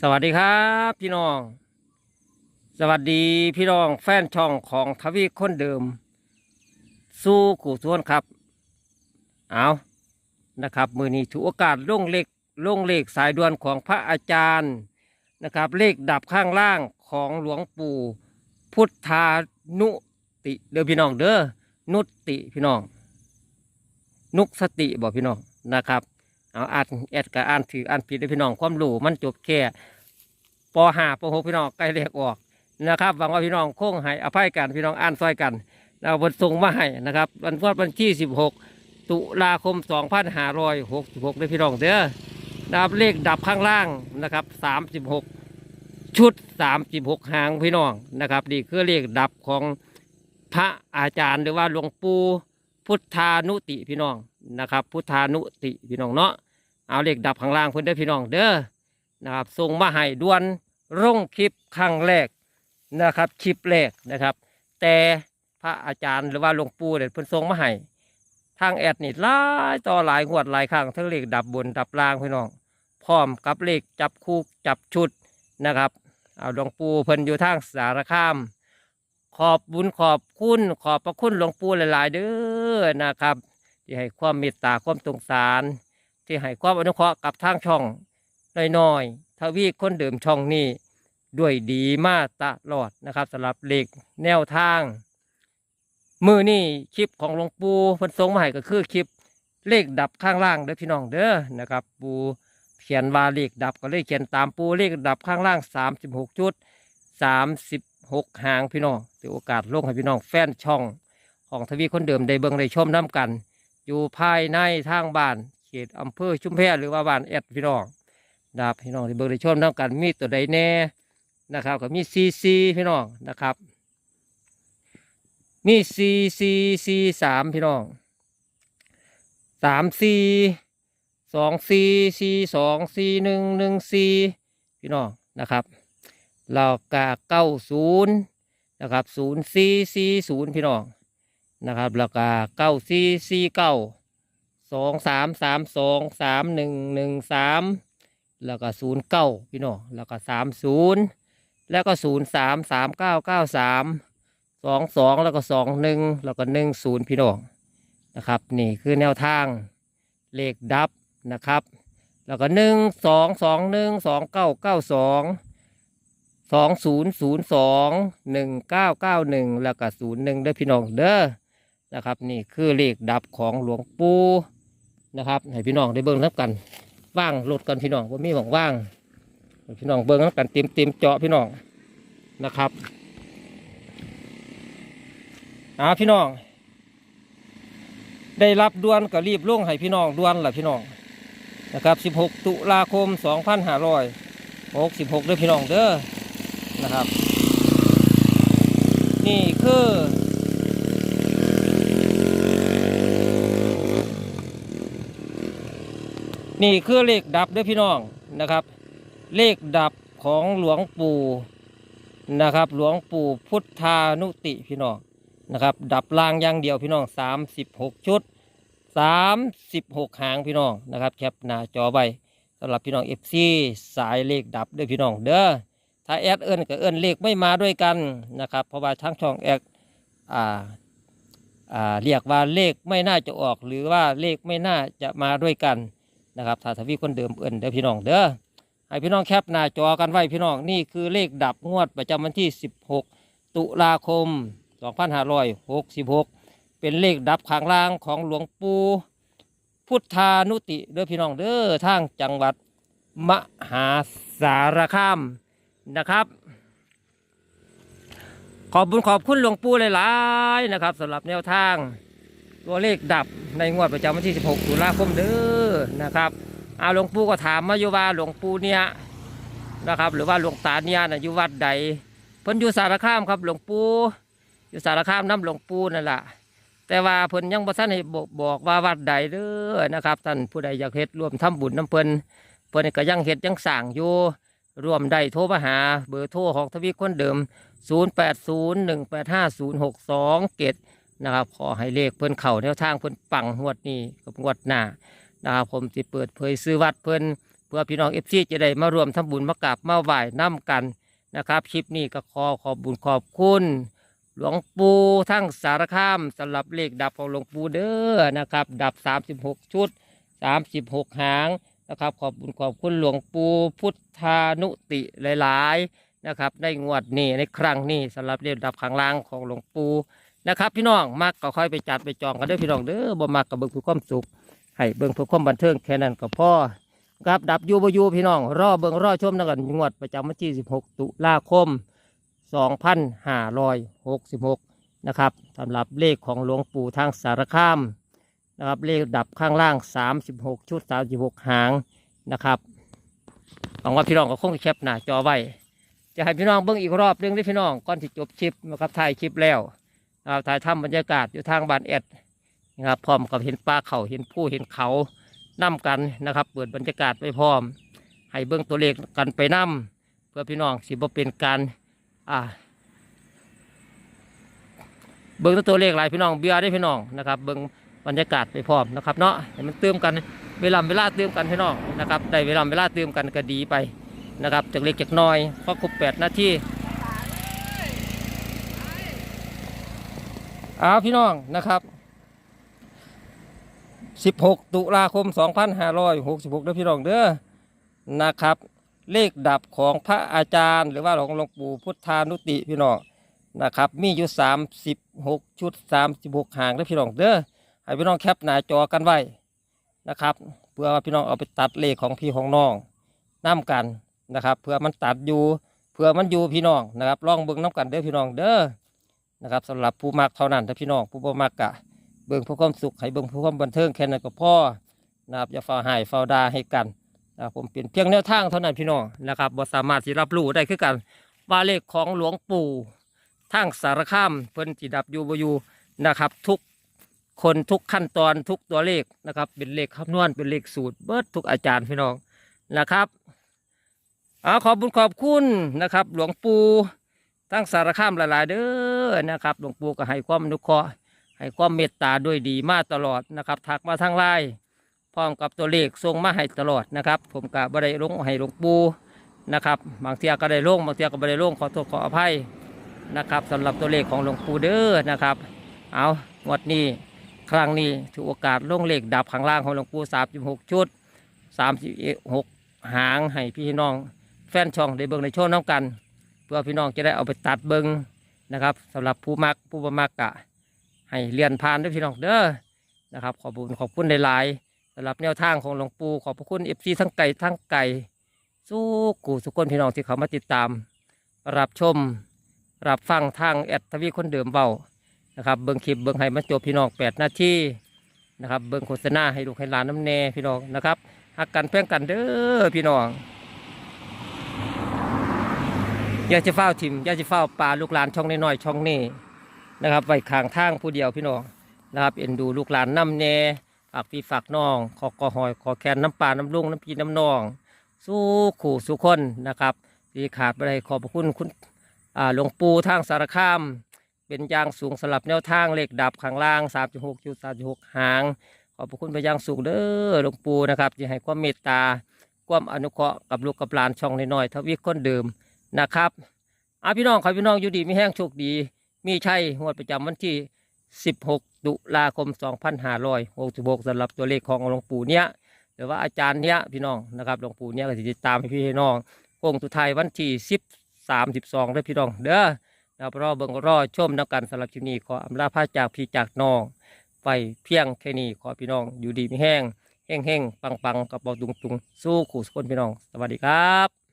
สวัสดีครับพี่น้อง สวัสดีพี่น้องแฟนช่องของทวีคนเดิม สู้ขู่ทวนครับ เอานะครับมือนี้ถือโอกาสลงเลขลงเลขสายด่วนของพระอาจารย์นะครับ เลขดับข้างล่างของหลวงปู่พุทธานุติเด้อพี่น้องเด้อนุติพี่น้อง นุกสติบอกพี่น้องนะครับ เอาอ่านแอดกับอ่านถืออ่านผิดเลยพี่น้องความรู้มันจบแค่ปห้าปหกพี่น้องใกล้เลขออกนะครับหวังว่าพี่น้องคงให้อภัยกันพี่น้องอ่านซอยกันเราบทส่งมาให้นะครับวันพฤหัสวันที่สิบหกตุลาคมสองพันห้าร้อยหกสิบหกพี่น้องเด้อนะครับเลขดับข้างล่างนะครับสามสิบหกชุดสามสิบหกหางพี่น้องนะครับนี่คือเลขดับของพระอาจารย์หรือว่าหลวงปู่พุทธานุติพี่น้องนะครับ พุทธานุติพี่น้องเนาะ เอาเหล็กดับข้างล่างเพื่อนเด้อพี่น้องเด้อนะครับส่งมาให้ด่วนร่งคลิปครั้งแรกนะครับคลิปแรกนะครับ แต่พระอาจารย์หรือว่าหลวงปู่เนี่ยเพิ่นส่งมาให้ทางแอดนี่หลายต่อหลายงวดหลายครั้งทั้งเลขดับบนดับล่างพี่น้องพร้อมกับเลขจับคู่จับชุดนะครับเอาหลวงปู่เพิ่นอยู่ทางสารคาม ขอบบุญขอบคุณขอบพระคุณหลวงปู่หลาย ๆ เด้อนะครับ ที่ให้ความเมตตาความสงสาร ที่ให้ความอนุเคราะห์กับทางช่องน้อยๆทวีคนเดิมช่องนี้ด้วยดีมาตลอดนะครับสำหรับเลขแนวทาง มือนี่คลิปของหลวงปู่พิ่นส่งมาให้ก็คือคลิปเลขดับข้างล่างเด้อพี่น้องเด้อนะครับ ปูเขียนว่าเลขดับก็เลยเขียนตามปูเลขดับข้างล่าง 36 จุด 36 หางพี่น้องถือโอกาสลงให้พี่น้องแฟนช่องของทวีคนเดิมได้เบิ่งได้ชมน้ำกัน อยู่ภายในทางบ้าน ตอำเภอชุมแพหรือว่าบ้านแอดพี่น้องดาบพี่น้องที่เบิ่งได้ชมน้ำกันมีตัวใดแน่นะครับก็มีซีซีพี่น้องนะครับ มีซีซีซีสามพี่น้องสามซีสองซีซีสองซีหนึ่งหนึ่งซีพี่น้องนะครับเรากาเก้าศูนย์นะครับศูนย์ซีซีศูนย์พี่น้องนะครับแล้วก็เก้าสี่สี่เก้า สองสามสามสองสามหนึ่งหนึ่งสามแล้วก็ศูนย์เก้าพี่น้องแล้วก็สามศูนย์แล้วก็ศูนย์สามสามเก้าเก้าสามสองสองแล้วก็สองหนึ่งแล้วก็หนึ่งศูนย์พี่น้องนะครับ นี่คือแนวทางเลขดับนะครับ แล้วก็หนึ่งสองสองหนึ่งสองเก้าเก้าสองสองศูนย์ศูนย์สองหนึ่งเก้าเก้าหนึ่งแล้วก็ศูนย์หนึ่งเด้อพี่น้องเด้อนะครับ นี่คือเลขดับของหลวงปู่ นะครับให้พี่น้องได้เบิ้งนับกันว่างรถกันพี่น้องว่ามีหวังว่างพี่น้องเบิ้งนับกันเต็มเต็มเจาะพี่น้องนะครับเอาพี่น้อง ได้รับด่วนก็รีบลงให้พี่น้องด่วนล่ะพี่น้องนะครับ 16 ตุลาคม 2566เด้อพี่น้องเด้อนะครับ นี่คือ นี่คือเลขดับด้วยพี่น้องนะครับ เลขดับของหลวงปู่นะครับ หลวงปู่พุทธานุติพี่น้องนะครับ ดับล่างอย่างเดียวพี่น้องสามสิบหกชุดสามสิบหกหางพี่น้องนะครับแคปหน้าจอไว้สำหรับพี่น้องเอฟซีสายเลขดับด้วยพี่น้องเด้อถ้าแอดเอิญกับเอิญเลขไม่มาด้วยกันนะครับ เพราะว่าทั้งช่องแอดอ่าอ่าเรียกว่าเลขไม่น่าจะออกหรือว่าเลขไม่น่าจะมาด้วยกัน นะครับถ้าทวีคนเดิมเอินเด้อพี่น้องเด้อให้พี่น้องแคปหน้าจอกันไว้พี่น้องนี่คือเลขดับงวดประจำวันที่ 16 ตุลาคม 2566 เป็นเลขดับข้างล่างของหลวงปู่พุทธานุติเด้อพี่น้องเด้อทางจังหวัดมหาสารคามนะครับ ขอบบุญขอบคุณหลวงปู่หลายๆนะครับสำหรับแนวทาง ตัวเลขดับในงวดประจำวันที่ 16 ตุลาคมเด้อ นะครับอาหลวงปู่ก็ถามมาอยู่ว่าหลวงปู่เนี่ยนะครับ หรือว่าหลวงตาเนี่ยนะอยู่วัดใดเพิ่นอยู่สารคามครับ หลวงปู่อยู่สารคามน้ำหลวงปู่นั่นแหละแต่ว่าเพิ่นยังบ่ทันให้บอกบอกว่าวัดใดเด้อนะครับท่านผู้ใดอยากเฮ็ดร่วมทำบุญน้ำเพิ่นเพิ่นก็ยังเฮ็ดยังสร้างอยู่ร่วมได้โทรมาหาเบอร์โทรของทวีคนเดิม 0801850627นะครับขอให้เลขเพิ่นเข่าแนวทางเพิ่นปังงวดนี้กับงวดหน้า นะครับผมจะเปิดเผยซื้อวัดเพิ่อนเพื่อพี่น้องเอฟซีจะได้มารวมทำบุญมากราบมาไหว้น้ำกันนะครับคลิปนี้ก็ขอขอบบุญขอบคุณ หลวงปู่ทั้งสารคามสำหรับเลขดับของหลวงปู่เด้อนะครับ ดับ 36 ชุด 36 หางนะครับ ขอบคุณขอบคุณหลวงปู่พุทธานุติหลายๆนะครับในงวดนี้ในครั้งนี้สำหรับเลขดับข้างล่างของหลวงปู่นะครับพี่น้องมักก็ค่อยไปจัดไปจองกันเด้อพี่น้องเด้อบ่มักก็เบิ่งเพื่อความสุข ให้เบิ่งเพื่อความบันเทิงแค่นั้นก็พอครับดับยูบยูพี่น้อง รอเบิ่งรอชมนะกันงวดประจำวันที่ 16 ตุลาคม 2566 นะครับสำหรับเลขของหลวงปู่ทางสารคามนะครับเลขดับข้างล่าง 36 ชุด 36 หางนะครับหวังว่าพี่น้องก็คงจะแคปหน้าจอไว้ จะให้พี่น้องเบิ่งอีกรอบหนึงด้วยพี่น้องก่อนที่จบคลิปนะครับถ่ายคลิปแล้วนะครับถ่ายทำบรรยากาศอยู่ทางบ้านแอด นะครับพร้อมกับเห็นปลาเขาเห็นผู้เห็นเขานํกันนะครับ เปิดบรรยากาศไปพร้อม ให้เบิ่งตัวเลขกันไปนํเพื่อพี่น้องสิบเป็นการอ่าเบิ้งตัวเลขหลายพี่น้องเบียร์ได้พี่น้องนะครับเบิ้งบรรยากาศไปพร้อมนะครับเนาะให้มันเติมกันเวลาเวลาเติมกันพี่น้องนะครับได้เวลาเวลาเติมกันก็ดีไปนะครับจากเล็กจากน้อยพอครบแปดนาทีเอาพี่น้องนะครับ 16 ตุลาคม 2566เด้อพี่น้องเด้อนะครับ เลขดับของพระอาจารย์ หรือว่าของหลวงปู่พุทธานุติพี่น้องนะครับมีอยู่ 36 ชุด 36หางเด้อพี่น้องเด้อให้พี่น้องแคปหน้าจอกันไว้นะครับ เพื่อว่าพี่น้องเอาไปตัดเลขของพี่ของน้องน้ำกันนะครับเพื่อมันตัดอยู่เพื่อมันอยู่พี่น้องนะครับลองเบิ่งน้ำกันเด้อพี่น้องเด้อนะครับสำหรับผู้มักเท่านั้นถ้าพี่น้องผู้บ่มักกะ เบิ่งเพื่อความสุขให้เบิ่งเพื่อความบันเทิงแค่นั้นก็พอนะครับอย่าฝ่าหายฝ่าดาให้กันนะครับผมเป็นเพียงแนวทางเท่านั้นพี่น้องนะครับบ่สามารถที่รับรู้ได้คือกันว่าเลขของหลวงปู่ทางสารคามเพิ่นจิดับอยู่บอยู่นะครับ ทุกคนทุกขั้นตอนทุกตัวเลขนะครับ เป็นเลขคำนวณเป็นเลขสูตรเบิดทุกอาจารย์พี่น้องนะครับเอาขอบคุญขอบคุณนะครับ หลวงปู่ทั้งสารคามหลายๆเด้อนะครับ หลวงปู่ก็ให้ความอนุเคราะห์ ให้ความเมตตาด้วยดีมาตลอดนะครับทักมาทางไลน์พร้อมกับตัวเลขส่งมาให้ตลอดนะครับ ผมกะบได้ลงให้หลวงปู่นะครับบางเทียก็ได้ลงบางเทียก็บได้ลงขอโทษขออภัยนะครับสำหรับตัวเลขของหลวงปู่เด้อนะครับเอางวดนี้ครั้งนี้ถือโอกาสลงเลขดับข้างล่างของหลวงปู่สามสิบหกชุดสามสิบหกหางให้พี่น้องแฟนช่องได้เบิ่งในโชว์น้ำกัน เพื่อพี่น้องจะได้เอาไปตัดเบิ่งนะครับสำหรับผู้มักผู้บมักกะ ให้เรียนผ่านด้วยพี่น้องเด้อนะครับ ขอบคุณขอบคุณหลายๆสำหรับแนวทางของหลวงปู่ขอบพระคุณเอฟซีทั้งไก่ทั้งไก่สู้กูสุกคนพี่น้องที่เขามาติดตาม รับชม รับฟังทางแอดทวีคนเดิมเบานะครับเบิ้งคลิปเบิ้งให้มันจบพี่น้องแปดนาทีนะครับเบิ้งโฆษณาให้ลูกให้หลานน้ำแน่พี่น้องนะครับหักกันแพ่งกันเด้อพี่น้องอย่าจะเฝ้าทิมอย่าจะเฝ้าปลาลูกหลานช่องน้อยๆช่องนี้ นะครับไว้ข้างทางผู้เดียวพี่น้องนะครับเอ็นดูลูกหลานน้ำแน่ฝากพี่ฝากน้องขอกอหอยขอแคนน้ำปลาน้ำลุงน้ำพีน้ำนอง สู้ขู่สู้คนนะครับที่ขาดไปขอบคุณคุณหลวงปู่ทางสารคาม เป็นยางสูงสลับแนวทางเลขดับข้างล่าง 3.6จุด3.6หาง ขอบคุณไปยางสูงเด้อหลวงปู่นะครับที่ให้ความเมตตาความอนุเคราะห์กับลูกกับหลานช่องน้อยๆทวีคนเดิมนะครับอาพี่น้องขอพี่น้องอยู่ดีไมีแห้งโชคดี มีชัยงวดประจำวันที่ 16 ตุลาคม 2566สำหรับตัวเลขของหลวงปู่เนี้ยหรือว่าอาจารย์เนี้ยพี่น้องนะครับหลวงปู่เนี้ยก็จะติดตามให้พี่ให้น้องโค้งสุดท้ายวันที่ 10 32ได้พี่น้องเด้อนะครับรอเบิ่งรอชมน้ำกันสำหรับที่นี้ขออำลาพระจากพี่จากน้องไปเพียงแค่นี้ขอพี่น้องอยู่ดีมีแห้งแห้งแห้งปังๆกับเบาตุงตุงๆสู้ขู่สกคนพี่น้อง สวัสดีครับ